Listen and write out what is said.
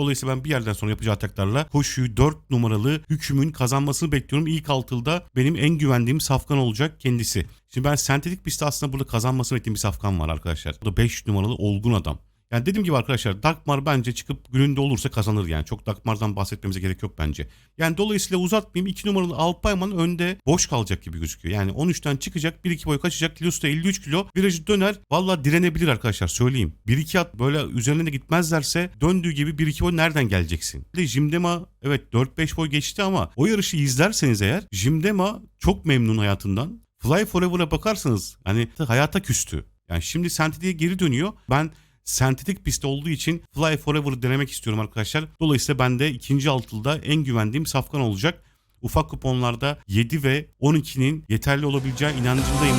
Dolayısıyla ben bir yerden sonra yapacağı ataklarla koşuyu 4 numaralı hükümün kazanmasını bekliyorum. İlk altılda benim en güvendiğim safkan olacak kendisi. Şimdi ben sentetik pistte aslında burada kazanmasını beklediğim bir safkan var arkadaşlar. Bu da 5 numaralı olgun adam. Yani dediğim gibi arkadaşlar Dagmar bence çıkıp gününde olursa kazanır yani. Çok Dagmar'dan bahsetmemize gerek yok bence. Yani dolayısıyla uzatmayayım 2 numaralı Alpayman önde boş kalacak gibi gözüküyor. Yani 13'ten çıkacak 1-2 boy kaçacak. Kilosu da 53 kilo. Virajı döner. Valla direnebilir arkadaşlar söyleyeyim. 1-2 at böyle üzerine de gitmezlerse döndüğü gibi 1-2 boy nereden geleceksin? Bir de Jimdema evet 4-5 boy geçti ama o yarışı izlerseniz eğer Jimdema çok memnun hayatından. Fly Forever'a bakarsanız hani hayata küstü. Yani şimdi Sentetik'e geri dönüyor. Ben sentetik pist olduğu için Fly Forever'ı denemek istiyorum arkadaşlar. Dolayısıyla ben de ikinci altılda en güvendiğim safkan olacak. Ufak kuponlarda 7 ve 12'nin yeterli olabileceği inancındayım.